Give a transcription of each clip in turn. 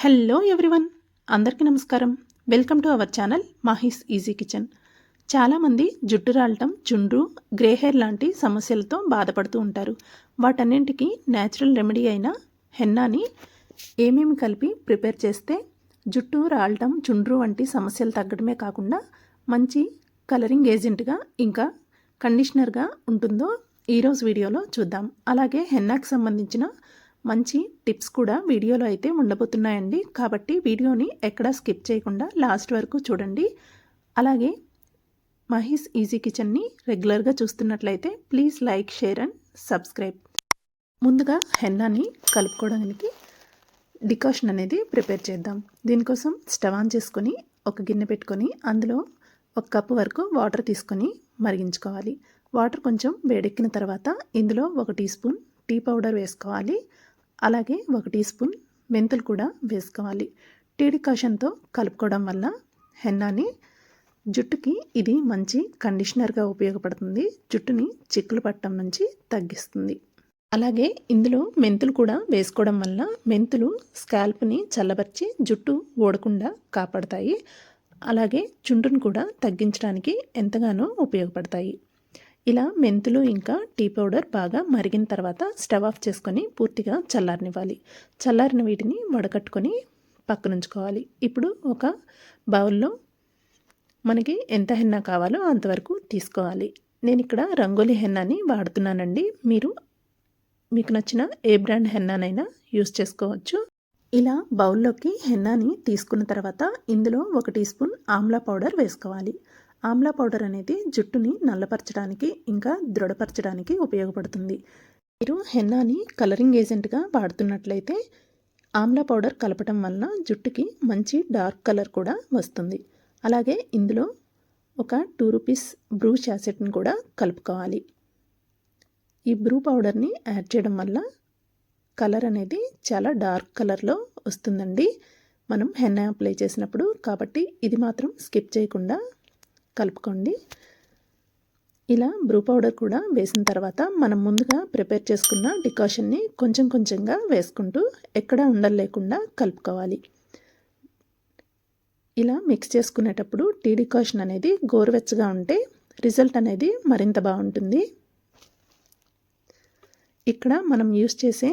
Hello everyone. అందరికీ నమస్కారం. Welcome to our channel Mahi's easy kitchen. చాలామంది జుట్టు రాలటం చుండ్రు గ్రే హెయిర్ లాంటి సమస్యలతో బాధపడుతూ ఉంటారు. వాటన్నింటికి న్యాచురల్ రెమెడీ అయిన హెన్నాని ఏమేమి కలిపి ప్రిపేర్ చేస్తే జుట్టు రాలటం చుండ్రు వంటి సమస్యలు తగ్గడమే కాకుండా మంచి కలరింగ్ ఏజెంట్గా ఇంకా కండిషనర్గా ఉంటుందో ఈరోజు వీడియోలో చూద్దాం. అలాగే హెన్నాకి సంబంధించిన మంచి టిప్స్ కూడా వీడియోలో అయితే ఉండబోతున్నాయండి. కాబట్టి వీడియోని ఎక్కడా స్కిప్ చేయకుండా లాస్ట్ వరకు చూడండి. అలాగే మహీస్ ఈజీ కిచెన్ని రెగ్యులర్గా చూస్తున్నట్లయితే please like share and subscribe. ముందుగా హెన్నాని కలుపుకోవడానికి డికాషన్ అనేది ప్రిపేర్ చేద్దాం. దీనికోసం స్టవ్ ఆన్ చేసుకొని ఒక గిన్నె పెట్టుకొని అందులో ఒక కప్పు వరకు వాటర్ తీసుకొని మరిగించుకోవాలి. వాటర్ కొంచెం వేడెక్కిన తర్వాత ఇందులో ఒక టీ స్పూన్ టీ పౌడర్ వేసుకోవాలి. అలాగే ఒక టీ స్పూన్ మెంతులు కూడా వేసుకోవాలి. టీ డికాషన్తో కలుపుకోవడం వల్ల హెన్నాని జుట్టుకి ఇది మంచి కండిషనర్గా ఉపయోగపడుతుంది. జుట్టుని చిక్కులు పట్టడం నుంచి తగ్గిస్తుంది. అలాగే ఇందులో మెంతులు కూడా వేసుకోవడం వల్ల మెంతులు స్కాల్ప్ని చల్లబరిచి జుట్టు ఓడకుండా కాపాడతాయి. అలాగే చుండును కూడా తగ్గించడానికి ఎంతగానో ఉపయోగపడతాయి. ఇలా మెంతులు ఇంకా టీ పౌడర్ బాగా మరిగిన తర్వాత స్టవ్ ఆఫ్ చేసుకొని పూర్తిగా చల్లారనివ్వాలి. చల్లారిన వీటిని వడకట్టుకొని పక్కనుంచుకోవాలి. ఇప్పుడు ఒక బౌల్లో మనకి ఎంత హెన్నా కావాలో అంతవరకు తీసుకోవాలి. నేను ఇక్కడ రంగోలీ హెన్నాని వాడుతున్నానండి. మీరు మీకు నచ్చిన ఏ బ్రాండ్ హెన్నానైనా యూస్ చేసుకోవచ్చు. ఇలా బౌల్లోకి హెన్నాని తీసుకున్న తర్వాత ఇందులో ఒక టీ స్పూన్ ఆమ్లా పౌడర్ వేసుకోవాలి. ఆమ్లా పౌడర్ అనేది జుట్టుని నల్లపరచడానికి ఇంకా దృఢపరచడానికి ఉపయోగపడుతుంది. మీరు హెన్నాని కలరింగ్ ఏజెంట్గా వాడుతున్నట్లయితే ఆమ్లా పౌడర్ కలపటం వలన జుట్టుకి మంచి డార్క్ కలర్ కూడా వస్తుంది. అలాగే ఇందులో ఒక టూ రూపీస్ బ్రూ శాసెట్ని కూడా కలుపుకోవాలి. ఈ బ్రూ పౌడర్ని యాడ్ చేయడం వల్ల కలర్ అనేది చాలా డార్క్ కలర్లో వస్తుందండి. మనం హెన్నా అప్లై చేసినప్పుడు కాబట్టి ఇది మాత్రం స్కిప్ చేయకుండా కలుపుకోండి. ఇలా బ్రూ పౌడర్ కూడా వేసిన తర్వాత మనం ముందుగా ప్రిపేర్ చేసుకున్న డికాషన్ని కొంచెం కొంచెంగా వేసుకుంటూ ఎక్కడ ఉండలేకుండా కలుపుకోవాలి. ఇలా మిక్స్ చేసుకునేటప్పుడు టీ డికాషన్ అనేది గోరువెచ్చగా ఉంటే రిజల్ట్ అనేది మరింత బాగుంటుంది. ఇక్కడ మనం యూస్ చేసే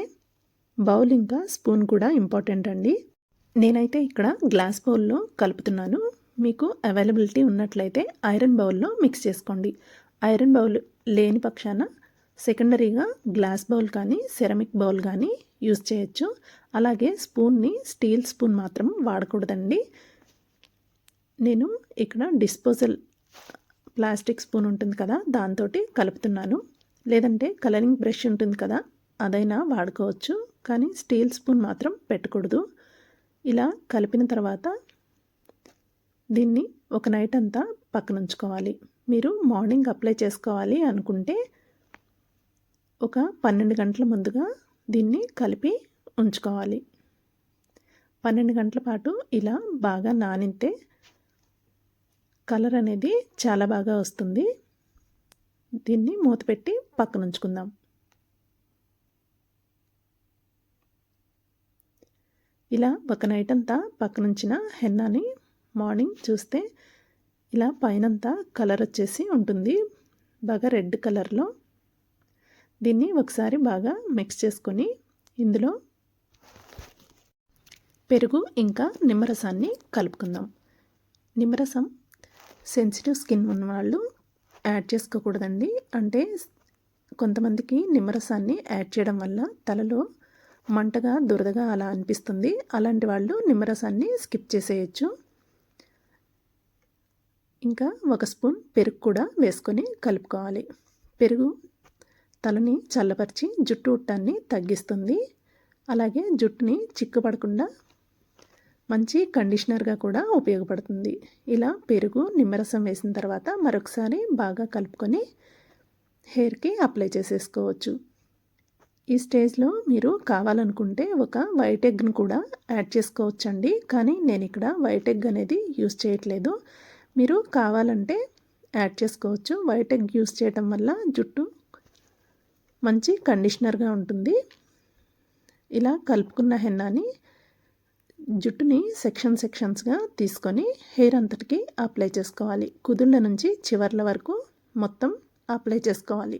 బౌల్ ఇంకా స్పూన్ కూడా ఇంపార్టెంట్ అండి. నేనైతే ఇక్కడ గ్లాస్ బౌల్లో కలుపుతున్నాను. మీకు అవైలబిలిటీ ఉన్నట్లయితే ఐరన్ బౌల్లో మిక్స్ చేసుకోండి. ఐరన్ బౌల్ లేని పక్షాన సెకండరీగా గ్లాస్ బౌల్ కానీ సెరమిక్ బౌల్ కానీ యూజ్ చేయొచ్చు. అలాగే స్పూన్ని స్టీల్ స్పూన్ మాత్రం వాడకూడదండి. నేను ఇక్కడ డిస్పోజల్ ప్లాస్టిక్ స్పూన్ ఉంటుంది కదా దాంతో కలుపుతున్నాను. లేదంటే కలరింగ్ బ్రష్ ఉంటుంది కదా అదైనా వాడుకోవచ్చు. కానీ స్టీల్ స్పూన్ మాత్రం పెట్టకూడదు. ఇలా కలిపిన తర్వాత దీన్ని ఒక నైట్ అంతా పక్కన ఉంచుకోవాలి. మీరు మార్నింగ్ అప్లై చేసుకోవాలి అనుకుంటే ఒక పన్నెండు గంటల ముందుగా దీన్ని కలిపి ఉంచుకోవాలి. పన్నెండు గంటల పాటు ఇలా బాగా నానితే కలర్ అనేది చాలా బాగా వస్తుంది. దీన్ని మూత పెట్టి పక్కన ఉంచుకుందాం. ఇలా ఒక నైట్ అంతా పక్కనుంచిన హెన్నాని మార్నింగ్ చూస్తే ఇలా పైనంతా కలర్ వచ్చేసి ఉంటుంది. బాగా రెడ్ కలర్లో. దీన్ని ఒకసారి బాగా మిక్స్ చేసుకొని ఇందులో పెరుగు ఇంకా నిమ్మరసాన్ని కలుపుకుందాం. నిమ్మరసం సెన్సిటివ్ స్కిన్ ఉన్న వాళ్ళు యాడ్ చేసుకోకూడదండి. అంటే కొంతమందికి నిమ్మరసాన్ని యాడ్ చేయడం వల్ల తలలో మంటగా దురదగా అలా అనిపిస్తుంది. అలాంటి వాళ్ళు నిమ్మరసాన్ని స్కిప్ చేసేయచ్చు. ఇంకా ఒక స్పూన్ పెరుగు కూడా వేసుకొని కలుపుకోవాలి. పెరుగు తలని చల్లపరిచి జుట్టు ఉట్టాన్ని తగ్గిస్తుంది. అలాగే జుట్టుని చిక్కుపడకుండా మంచి కండిషనర్గా కూడా ఉపయోగపడుతుంది. ఇలా పెరుగు నిమ్మరసం వేసిన తర్వాత మరొకసారి బాగా కలుపుకొని హెయిర్కి అప్లై చేసేసుకోవచ్చు. ఈ స్టేజ్లో మీరు కావాలనుకుంటే ఒక వైట్ ఎగ్ను కూడా యాడ్ చేసుకోవచ్చండి. కానీ నేను ఇక్కడ వైట్ ఎగ్ అనేది యూస్ చేయట్లేదు. మీరు కావాలంటే యాడ్ చేసుకోవచ్చు. వైట్ ఎగ్ యూస్ చేయటం వల్ల జుట్టు మంచి కండిషనర్గా ఉంటుంది. ఇలా కలుపుకున్న హెన్నాని జుట్టుని సెక్షన్ సెక్షన్స్గా తీసుకొని హెయిర్ అంతటికి అప్లై చేసుకోవాలి. కుదుళ్ళ నుంచి చివర్ల వరకు మొత్తం అప్లై చేసుకోవాలి.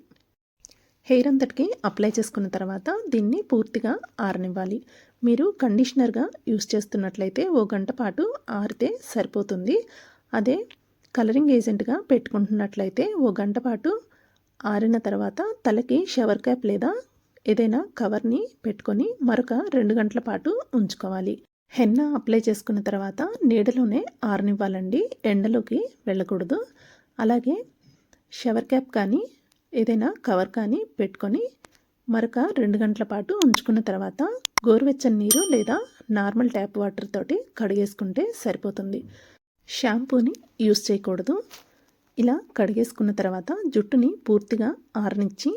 హెయిర్ అంతటికి అప్లై చేసుకున్న తర్వాత దీన్ని పూర్తిగా ఆరనివ్వాలి. మీరు కండిషనర్గా యూస్ చేస్తున్నట్లయితే ఓ గంట పాటు ఆరితే సరిపోతుంది. అదే కలరింగ్ ఏజెంట్గా పెట్టుకుంటున్నట్లయితే ఓ గంట పాటు ఆరిన తర్వాత తలకి షవర్ క్యాప్ లేదా ఏదైనా కవర్ని పెట్టుకొని మరొక రెండు గంటల పాటు ఉంచుకోవాలి. హెన్న అప్లై చేసుకున్న తర్వాత నీడలోనే ఆరనివ్వాలండి. ఎండలోకి వెళ్ళకూడదు. అలాగే షవర్ క్యాప్ కానీ ఏదైనా కవర్ కానీ పెట్టుకొని మరొక రెండు గంటల పాటు ఉంచుకున్న తర్వాత గోరువెచ్చని నీరు లేదా నార్మల్ ట్యాప్ వాటర్ తోటి కడిగేసుకుంటే సరిపోతుంది. షాంపూని యూస్ చేయకూడదు. ఇలా కడిగేసుకున్న తర్వాత జుట్టుని పూర్తిగా ఆరనిచ్చి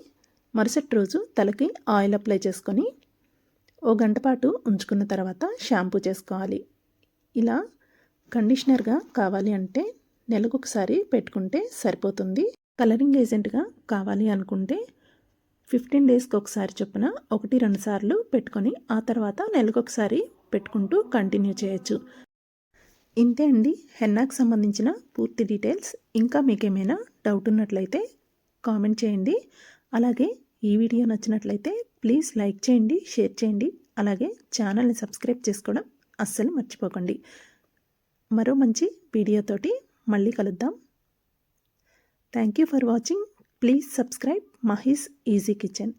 మరుసటి రోజు తలకి ఆయిల్ అప్లై చేసుకొని ఓ గంట పాటు ఉంచుకున్న తర్వాత షాంపూ చేసుకోవాలి. ఇలా కండిషనర్గా కావాలి అంటే నెలకొకసారి పెట్టుకుంటే సరిపోతుంది. కలరింగ్ ఏజెంట్గా కావాలి అనుకుంటే ఫిఫ్టీన్ డేస్కి ఒకసారి చొప్పున ఒకటి రెండు సార్లు పెట్టుకొని ఆ తర్వాత నెలకొకసారి పెట్టుకుంటూ కంటిన్యూ చేయొచ్చు. ఇంతే అండి. హెన్నాకు సంబంధించిన పూర్తి డీటెయిల్స్. ఇంకా మీకేమైనా డౌట్ ఉన్నట్లయితే కామెంట్ చేయండి. అలాగే ఈ వీడియో నచ్చినట్లయితే ప్లీజ్ లైక్ చేయండి షేర్ చేయండి. అలాగే ఛానల్ని సబ్స్క్రైబ్ చేసుకోవడం అస్సలు మర్చిపోకండి. మరో మంచి వీడియోతోటి మళ్ళీ కలుద్దాం. Thank you for watching. Please subscribe Mahi's easy kitchen.